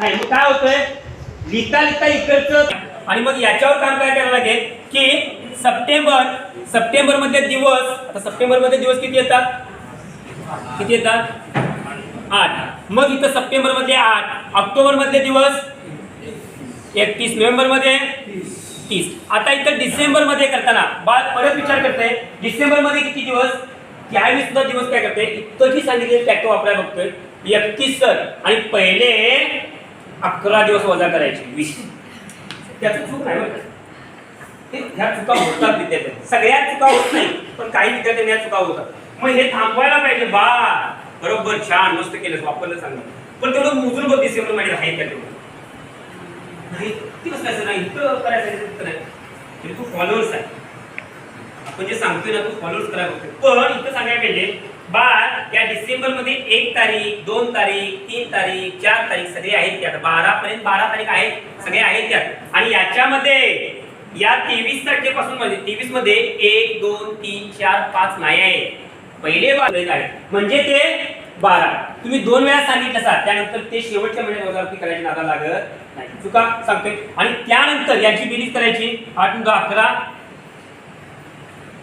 नाही मग काय होतंय? लिहिता लिहिता इकडचं आणि मग याच्यावर काम काय करायला लागेल? की सप्टेंबर सप्टेंबरमध्ये दिवस आता सप्टेंबरमध्ये दिवस किती येतात? किती येतात? आठ. मग इथं सप्टेंबरमध्ये आठ. ऑक्टोबर मधले दिवस? एकतीस. नोव्हेंबरमध्ये तीस. आता इथं डिसेंबरमध्ये करताना बाळ परत विचार करते डिसेंबरमध्ये किती दिवस? त्यावेळी सुद्धा दिवस काय करते इथं जी सांगितलेली टॅक्टर वापरायला बघतोय. एकतीस सर. आणि पहिले अकरा दिवस वजा करायचे वीस. त्याचं चूक नाही बरं ह्या चुका होतात विद्यार्थ्यांनी. सगळ्या चुका होत नाही पण काही विद्यार्थ्यांनी ह्या चुका होतात. मग हे थांबवायला पाहिजे बा. बरोबर छान मस्त केलं वापरलं चांगलं. पण तेवढं मोजून बघ डिसेंबर माहिती आहे का तेवढं? नाही ते कसं करायचं? नाही करायचं नाही तू फॉलोअर्स आहे. आपण जे सांगतोय ना तू फॉलोअर्स करायला बघतोय पण इथं सांगायला पाहिजे बाळ या डिसेंबरमध्ये एक तारीख दोन तारीख तीन तारीख चार तारीख सगळे आहेत त्यात. बारा पर्यंत बारा तारीख आहेत सगळे आहेत त्यात. आणि याच्यामध्ये या तेवीस तारखेपासून मध्ये तेवीसमध्ये एक दोन तीन चार पाच नाही आहे पहिले बारा आहे म्हणजे ते बारा. तुम्ही दोन वेळा सांगितलं असाल त्यानंतर ते शेवटच्या महिन्यात वजावती करायची नादा लागत नाही. चुका सांगतोय. आणि त्यानंतर याची बेरीज करायची. आठ दहा अकरा.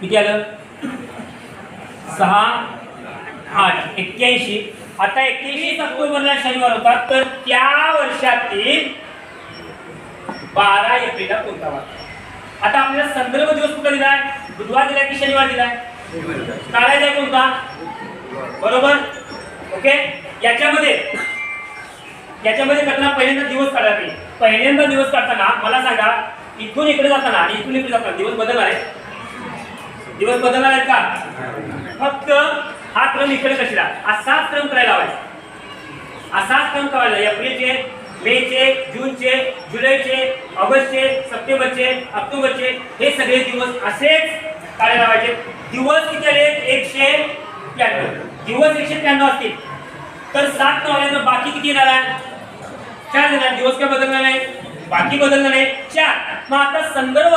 किती आलं? सहा आठ एक्क्याऐंशी. आता एक्क्याऐंशी ऑक्टोबरला शनिवार होता तर त्या वर्षातील बारा एप्रिलला कोणता वार? आता आपल्याला संदर्भ दिवस कुठला दिलाय? बुधवार दिलाय की शनिवार दिलाय? काढायचा आहे कोणता? बरोबर? ओके? याच्यामध्ये याच्यामध्ये करताना पहिल्यांदा दिवस काढायला पाहिजे पहिल्यांदा दिवस काढताना मला सांगा इथून इकडे जाताना आणि इथून इकडे जाताना दिवस बदलणार आहे? दिवस बदलणार आहेत का? फक्त हा क्रम इकडे असाच क्रम करायला लावायचा. असाच क्रम करायला एप्रिलचे मेचे जूनचे जुलैचे ऑगस्टचे सप्टेंबरचे ऑक्टोबरचे हे सगळे दिवस असेच काढायला लावायचे. दिवस किती आले? एकशे त्र्याण्णव. दिवस एकशे त्र्याण्णव असतील. तर सात नव्यानं बाकी किती येणार आहे? चार येणार. दिवस काय बदलणार नाही? बाकी बदलणार नाही. चार. मग आता संदर्भ